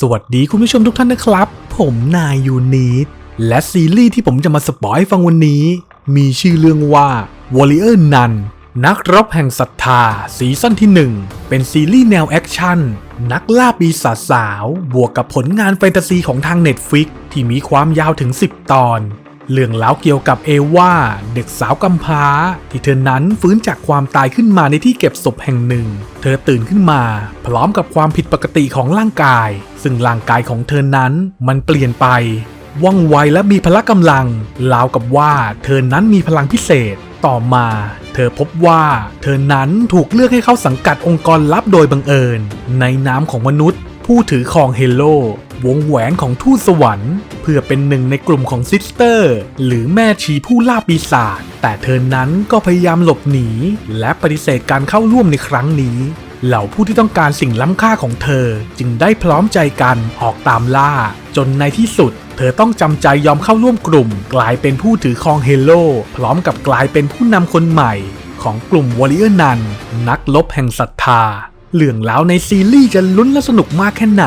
สวัสดีคุณผู้ชมทุกท่านนะครับ ผมนายยูนิตและซีรีส์ที่ผมจะมาสปอยให้ฟังวันนี้ มีชื่อเรื่องว่า Warrior Nun นักรบแห่งศรัทธาซีซั่นที่ 1 เป็นซีรีส์แนวแอคชั่น นักล่าปีศาจสาว บวกกับผลงานแฟนตาซีของทาง Netflix ที่มีความยาวถึง 10 ตอน เรื่องเล่าเกี่ยวกับเอวาเด็กสาวกำพร้า ที่เธอนั้นฟื้นจากความตายขึ้นมาในที่เก็บศพแห่งหนึ่ง เธอตื่นขึ้นมา พร้อมกับความผิดปกติของร่างกาย ซึ่งร่างกายของเธอนั้นมันเปลี่ยนไปว่องไวและมีพละกำลังราวกับว่าเธอนั้นมีพลังพิเศษต่อมา เธอพบว่า เธอนั้นถูกเลือกให้เข้าสังกัดองค์กรลับโดยบังเอิญ ในนามของมนุษย์ ผู้ถือครองเฮโลวงแหวนของทูตสวรรค์ เพื่อเป็นหนึ่งในกลุ่มของซิสเตอร์ หรือแม่ชีผู้ล่าปีศาจแต่เธอนั้นก็พยายามหลบหนี และปฏิเสธการเข้าร่วมในครั้งนี้เหล่าผู้ที่ต้องการสิ่งล้ำค่าของเธอ จึงได้พร้อมใจกันออกตามล่า จนในที่สุด เธอต้องจำใจยอมเข้าร่วมกลุ่ม กลายเป็นผู้ถือครองเฮโลพร้อมกับกลายเป็นผู้นำคนใหม่ ของกลุ่มวอริเออร์นันนักลบแห่งศรัทธา เรื่องราวในซีรีส์จะลุ้นและสนุกมากแค่ไหน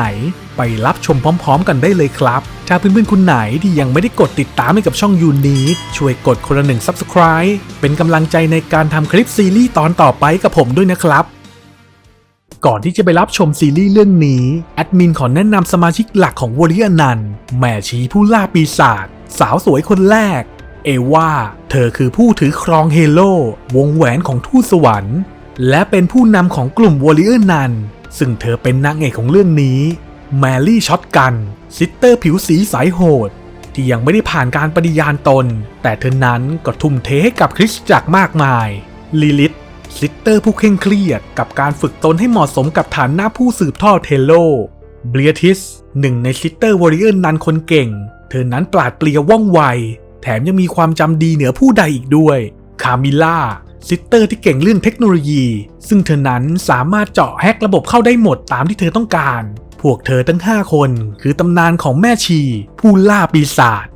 ไปรับชมพร้อม ๆ กันได้เลยครับ ถ้าเพื่อนๆคุณไหนที่ยังไม่ได้กดติดตามให้กับช่องยูนิตช่วยกดคนละหนึ่ง Subscribe เป็นกำลังใจในการทำคลิปซีรีส์ตอนต่อไปกับผมด้วยนะครับก่อนที่จะไปรับชมซีรีส์เรื่องนี้ แอดมินขอแนะนำสมาชิกหลักของวอริอนันแม่ชีผู้ล่าปีศาจสาวสวยคนแรก เอว่า เธอคือผู้ถือครองเฮโลวงแหวนของทูตสวรรค์ และเป็นผู้นำของกลุ่มวอริเออร์นันซึ่งเธอเป็นนางเอกของเรื่องนี้แมรี่ช็อตกันซิสเตอร์ผิวสีสายโหด ที่ยังไม่ได้ผ่านการปฏิญาณตน แต่เธอนั้นก็ทุ่มเทให้กับคริสจักรมากมายลิลิตซิสเตอร์ผู้เคร่งเครียดกับการฝึกตนให้เหมาะสมกับฐานหน้าผู้สืบทอดเทโลเบียทิสหนึ่งในซิสเตอร์วอริเออร์นันคนเก่ง เธอนั้นปราดเปรียวว่องไว แถมยังมีความจำดีเหนือผู้ใดอีกด้วย คามิล่า ซิสเตอร์ที่เก่งเรื่องเทคโนโลยี ซึ่งเธอนั้นสามารถเจาะแฮกระบบเข้าได้หมดตามที่เธอต้องการ พวกเธอทั้ง 5 คนคือตำนานของแม่ชี ผู้ล่าปีศาจ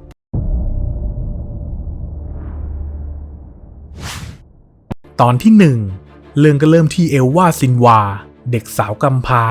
ตอนที่ 1 เรื่องก็เริ่มที่เอลวาซินวา เด็กสาวกำพร้า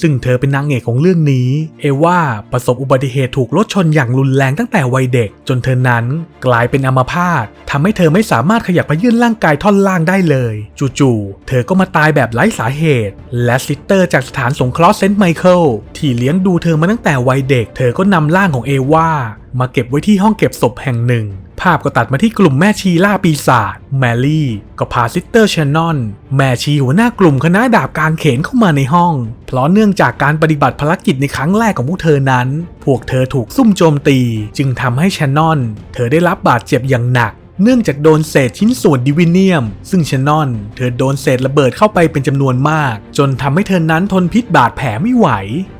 ซึ่งเธอเป็นนางเอกของเรื่องนี้ เอลวาประสบอุบัติเหตุถูกรถชนอย่างรุนแรงตั้งแต่วัยเด็ก จนเธอนั้นกลายเป็นอัมพาตทำให้เธอไม่สามารถขยับเขยื่นร่างกายท่อนล่างได้เลย จู่ๆ เธอก็มาตายแบบไร้สาเหตุ และซิสเตอร์จากสถานสงเคราะห์เซนต์ไมเคิลที่เลี้ยงดูเธอมาตั้งแต่วัยเด็ก เธอก็นำร่างของเอว่ามาเก็บไว้ที่ห้องเก็บศพแห่งหนึ่ง ภาพก็ตัดมาที่กลุ่มแม่ชีล่าปีศาจแมรี่ก็พาซิสเตอร์ชนนอน แม่ชีหัวหน้ากลุ่มคณะดาบกางเขนเข้ามาในห้อง เพราะเนื่องจากการปฏิบัติภารกิจในครั้งแรกของพวกเธอนั้น พวกเธอถูกซุ่มโจมตี จึงทำให้ชนนอน เธอได้รับบาดเจ็บอย่างหนัก เนื่องจากโดนเศษชิ้นส่วนดิวิเนียม ซึ่งชนอน เธอโดนเศษระเบิดเข้าไปเป็นจำนวนมาก จนทำให้เธอนั้นทนพิษบาดแผลไม่ไหว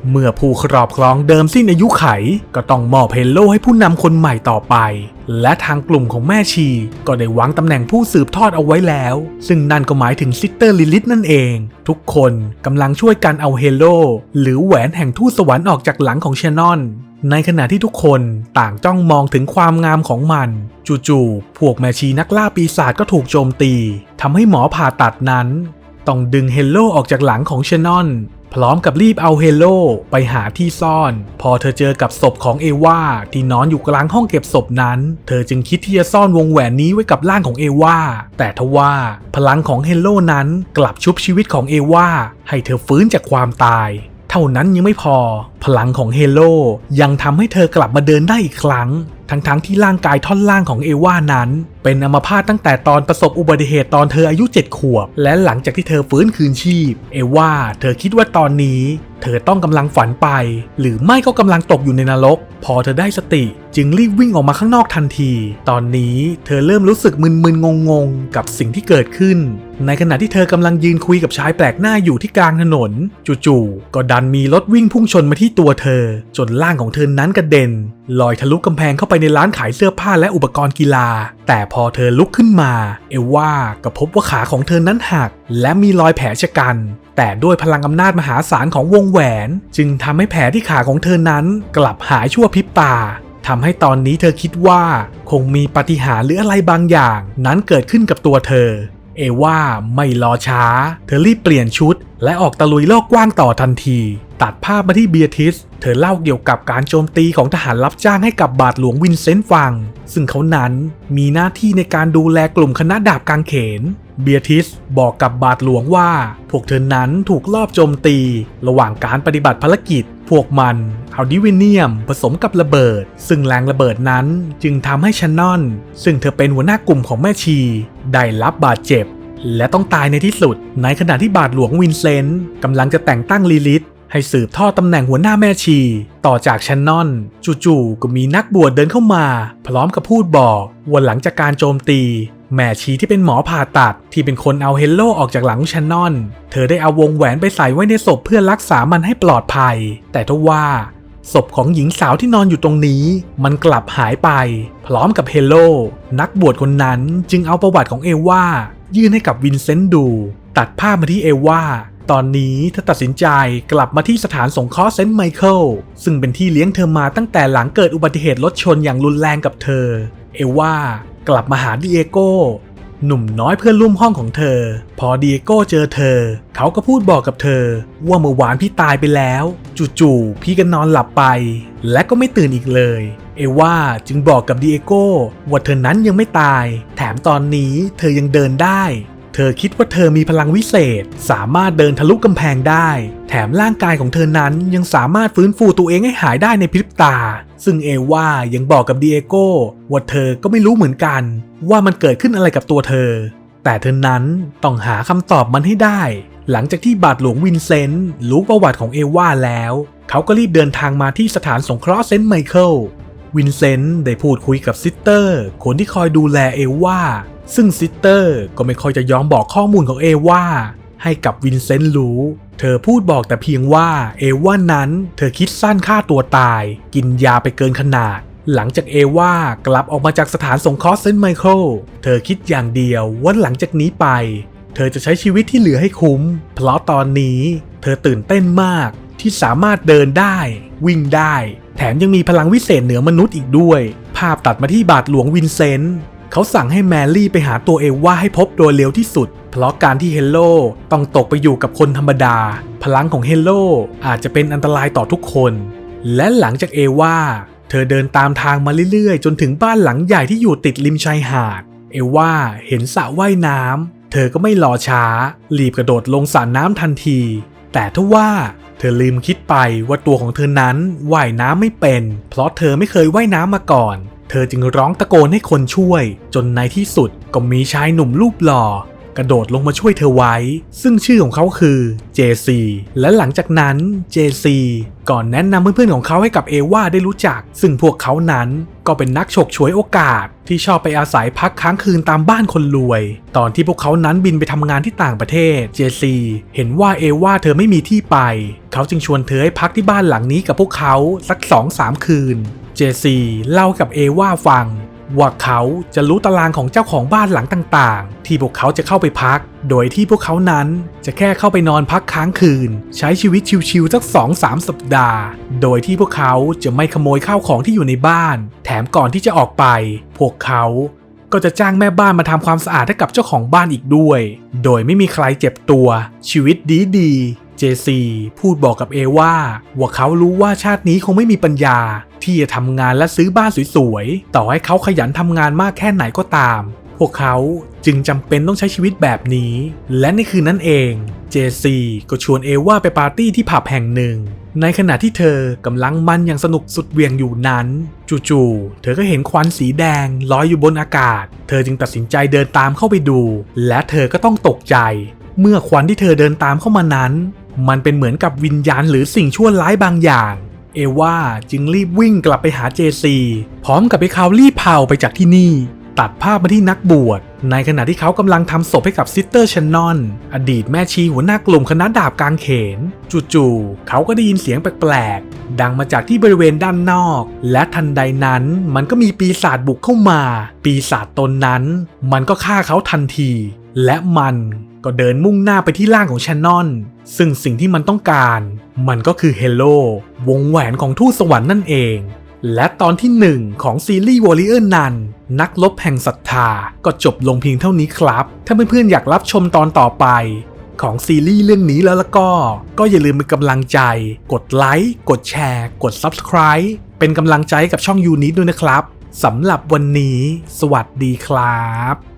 เมื่อผู้ครอบครองเดิมสิ้นอายุไข ก็ต้องมอบเฮโลให้ผู้นำคนใหม่ต่อไป และทางกลุ่มของแม่ชี ก็ได้วางตำแหน่งผู้สืบทอดเอาไว้แล้ว ซึ่งนั่นก็หมายถึงซิสเตอร์ลิลิตนั่นเอง ทุกคนกำลังช่วยกันเอาเฮโลหรือแหวนแห่งทูตสวรรค์ออกจากหลังของชนอน ในขณะที่ทุกคนต่างจ้องมองถึงความงามของมัน จู่ๆ พวกแมชีนักล่าปีศาจก็ถูกโจมตี ทำให้หมอผ่าตัดนั้น ต้องดึงเฮลโลออกจากหลังของชนอน พร้อมกับรีบเอาเฮลโลไปหาที่ซ่อน พอเธอเจอกับศพของเอวาที่นอนอยู่กลางห้องเก็บศพนั้น เธอจึงคิดที่จะซ่อนวงแหวนนี้ไว้กับร่างของเอวา แต่ทว่าพลังของเฮลโลนั้นกลับชุบชีวิตของเอวาให้เธอฟื้นจากความตาย ท่านั้นยังไม่พอ พลังของเฮโลยังทำให้เธอกลับมาเดินได้อีกครั้ง ทั้งๆทที่ร่างกายท่อนล่างของเอวานั้น เป็นอัมพาตตั้งแต่ตอนประสบอุบัติเหตุตอนเธออายุ 7 ขวบ และหลังจากที่เธอฟื้นคืนชีพ เอวาเธอคิดว่าตอนนี้ เธอต้องกำลังฝันไป หรือไม่ก็กำลังตกอยู่ในนรก พอเธอได้สติ จึงรีบวิ่งออกมาข้างนอกทันที ตอนนี้เธอเริ่มรู้สึกมึนๆงงๆ กับสิ่งที่เกิดขึ้น ในขณะที่เธอกำลังยืนคุยกับชายแปลกหน้าอยู่ที่กลางถนน จู่ๆก็ดันมีรถวิ่งพุ่งชนมาที่ตัวเธอ จนร่างของเธอนั้นกระเด็นลอยทะลุกำแพงเข้าไปในร้านขายเสื้อผ้าและอุปกรณ์กีฬา แต่พอเธอลุกขึ้นมา เอวว่าก็พบว่าขาของเธอนั้นหัก และมีรอยแผลชะกัน แต่ด้วยพลังอำนาจมหาศาลของวงแหวน จึงทำให้แผลที่ขาของเธอนั้น กลับหายชั่วพริบตาทำให้ตอนนี้เธอคิดว่า คงมีปาฏิหาริย์หรืออะไรบางอย่าง นั้นเกิดขึ้นกับตัวเธอ เอว่าไม่รอช้า เธอรีบเปลี่ยนชุด และออกตะลุยโลกกว้างต่อทันที ตัดภาพมาที่เบียทิส เธอเล่าเกี่ยวกับการโจมตีของทหารรับจ้างให้กับบาทหลวงวินเซนต์ฟัง ซึ่งเขานั้นมีหน้าที่ในการดูแลกลุ่มคณะดาบกางเขน เบียทิสบอกกับบาทหลวงว่า พวกเธอนั้นถูกลอบโจมตี ระหว่างการปฏิบัติภารกิจ พวกมันเอาดิวิเนียมผสมกับระเบิด ซึ่งแรงระเบิดนั้นจึงทำให้ชานนอน ซึ่งเธอเป็นหัวหน้ากลุ่มของแม่ชี ได้รับบาดเจ็บและต้องตายในที่สุด ในขณะที่บาทหลวงวินเซนต์กำลังจะแต่งตั้งลีลิท ให้สืบทอดตำแหน่งหัวหน้าแม่ชี ต่อจากชันนอนจู่ๆก็มีนักบวชเดินเข้ามา พร้อมกับพูดบอกว่าหลังจากการโจมตี แม่ชีที่เป็นหมอผ่าตัดที่เป็นคนเอาเฮลโลออกจากหลังชันนอน เธอได้เอาวงแหวนไปใส่ไว้ในศพเพื่อรักษามันให้ปลอดภัย แต่ทว่าศพของหญิงสาวที่นอนอยู่ตรงนี้ มันกลับหายไป พร้อมกับเฮลโล นักบวชคนนั้นจึงเอาประวัติของเอวายื่นให้กับวินเซนต์ดู ตัดภาพมาที่เอวา ตอนนี้เธอตัดสินใจกลับมาที่สถานสงเคราะห์เซนต์ไมเคิลซึ่งเป็นที่เลี้ยงเธอมาตั้งแต่หลังเกิดอุบัติเหตุรถชนอย่างรุนแรงกับเธอ เอว่ากลับมาหาดิเอโก้หนุ่มน้อยเพื่อนร่วมห้องของเธอ พอดิเอโก้เจอเธอ เขาก็พูดบอกกับเธอ ว่าเมื่อวานพี่ตายไปแล้ว จู่ๆพี่ก็นอนหลับไป และก็ไม่ตื่นอีกเลย เอว่าจึงบอกกับดิเอโก้ว่าเธอนั้นยังไม่ตาย แถมตอนนี้เธอยังเดินได้ เธอคิดว่าเธอมีพลังวิเศษ สามารถเดินทะลุกำแพงได้ แถมร่างกายของเธอนั้นยังสามารถฟื้นฟูตัวเองให้หายได้ในพริบตา ซึ่งเอว่ายังบอกกับดิเอโกว่าเธอก็ไม่รู้เหมือนกัน ว่ามันเกิดขึ้นอะไรกับตัวเธอ แต่เธอนั้นต้องหาคำตอบมันให้ได้ หลังจากที่บาทหลวงวินเซนต์รู้ประวัติของเอว่าแล้ว เขาก็รีบเดินทางมาที่สถานสงเคราะห์เซนต์ไมเคิลวินเซนต์ได้พูดคุยกับซิสเตอร์ คนที่คอยดูแลเอว่า ซึ่งซิสเตอร์ก็ไม่ค่อยจะยอมบอกข้อมูลของเอว่า ให้กับวินเซนต์รู้ เธอพูดบอกแต่เพียงว่าเอว่านั้นเธอคิดสั้นฆ่าตัวตาย กินยาไปเกินขนาด หลังจากเอว่ากลับออกมาจากสถานสงเคราะห์เซนต์ไมเคิลเธอคิดอย่างเดียวว่าหลังจากนี้ไป เธอจะใช้ชีวิตที่เหลือให้คุ้ม เพราะตอนนี้ เธอตื่นเต้นมากที่สามารถเดินได้ วิ่งได้ แถมยังมีพลังวิเศษเหนือมนุษย์อีกด้วย ภาพตัดมาที่บาทหลวงวินเซนต์ เขาสั่งให้แมรี่ไปหาตัวเอว่าให้พบโดยเร็วที่สุด เพราะการที่เฮลโลต้องตกไปอยู่กับคนธรรมดา พลังของเฮลโลอาจจะเป็นอันตรายต่อทุกคน และหลังจากเอว่าเธอเดินตามทางมาเรื่อยๆ จนถึงบ้านหลังใหญ่ที่อยู่ติดริมชายหาด เอว่าเห็นสระว่ายน้ำเธอก็ไม่รอช้า รีบกระโดดลงสระน้ำทันที แต่ทว่าเธอลืมคิดไปว่าตัวของเธอนั้นว่ายน้ำไม่เป็น เพราะเธอไม่เคยว่ายน้ำมาก่อน เธอจึงร้องตะโกนให้คนช่วย จนในที่สุดก็มีชายหนุ่มรูปหล่อ กระโดดลงมาช่วยเธอไว้ ซึ่งชื่อของเขาคือเจซีและหลังจากนั้นเจซีก่อนแนะนำเพื่อนๆของเขาให้กับเอวาได้รู้จัก ซึ่งพวกเขานั้นก็เป็นนักฉกฉวยโอกาส ที่ชอบไปอาศัยพักค้างคืนตามบ้านคนรวย ตอนที่พวกเขานั้นบินไปทำงานที่ต่างประเทศ เจซีเห็นว่าเอวาเธอไม่มีที่ไป เขาจึงชวนเธอให้พักที่บ้านหลังนี้กับพวกเขาสัก2-3คืน เจซีเล่ากับเอว่าฟัง ว่าเขาจะรู้ตารางของเจ้าของบ้านหลังต่างๆ ที่พวกเขาจะเข้าไปพัก โดยที่พวกเขานั้นจะแค่เข้าไปนอนพักค้างคืน ใช้ชีวิตชิวๆสัก2องสามสัปดาห์ โดยที่พวกเขาจะไม่ขโมยข้าวของที่อยู่ในบ้าน แถมก่อนที่จะออกไป พวกเขาก็จะจ้างแม่บ้านมาทำความสะอาดให้กับเจ้าของบ้านอีกด้วย โดยไม่มีใครเจ็บตัว ชีวิตดีดี เจซีพูดบอกกับเอว่า ว่าเขารู้ว่าชาตินี้คงไม่มีปัญญา ที่จะทำงานและซื้อบ้านสวยๆ ต่อให้เขาขยันทำงานมากแค่ไหนก็ตาม พวกเขาจึงจำเป็นต้องใช้ชีวิตแบบนี้ และในคืนนั้นเอง เจซีก็ชวนเอว่าไปปาร์ตี้ที่ผับแห่งหนึ่ง ในขณะที่เธอกำลังมันอย่างสนุกสุดเวียงอยู่นั้น จู่ๆ เธอก็เห็นควันสีแดงลอยอยู่บนอากาศ เธอจึงตัดสินใจเดินตามเข้าไปดู และเธอก็ต้องตกใจ เมื่อควันที่เธอเดินตามเข้ามานั้น มันเป็นเหมือนกับวิญญาณหรือสิ่งชั่วร้ายบางอย่าง เอว่าจึงรีบวิ่งกลับไปหาเจซีพร้อมกับให้เขารีบเผาไปจากที่นี่ ตัดภาพมาที่นักบวช ในขณะที่เขากำลังทำศพให้กับซิสเตอร์ชันนอน อดีตแม่ชีหัวหน้ากลุ่มคณะดาบกางเขน จู่ๆเขาก็ได้ยินเสียงแปลกๆ ดังมาจากที่บริเวณด้านนอก และทันใดนั้นมันก็มีปีศาจบุกเข้ามา ปีศาจตนนั้น มันก็ฆ่าเขาทันที และมันก็เดินมุ่งหน้าไปที่ร่างของชานนอน ซึ่งสิ่งที่มันต้องการ มันก็คือเฮลโลวงแหวนของทูตสวรรค์นั่นเอง และตอนที่หนึ่งของซีรีส์วอริเออร์นันนักลบแห่งศรัทธาก็จบลงเพียงเท่านี้ครับ ถ้าเพื่อนๆอยากรับชมตอนต่อไป ของซีรีส์เรื่องนี้แล้วละก็ ก็อย่าลืมเป็นกำลังใจ กดไลค์ กดแชร์ กด Subscribe เป็นกำลังใจกับช่องยูนิตด้วยนะครับสำหรับวันนี้ สวัสดีครับ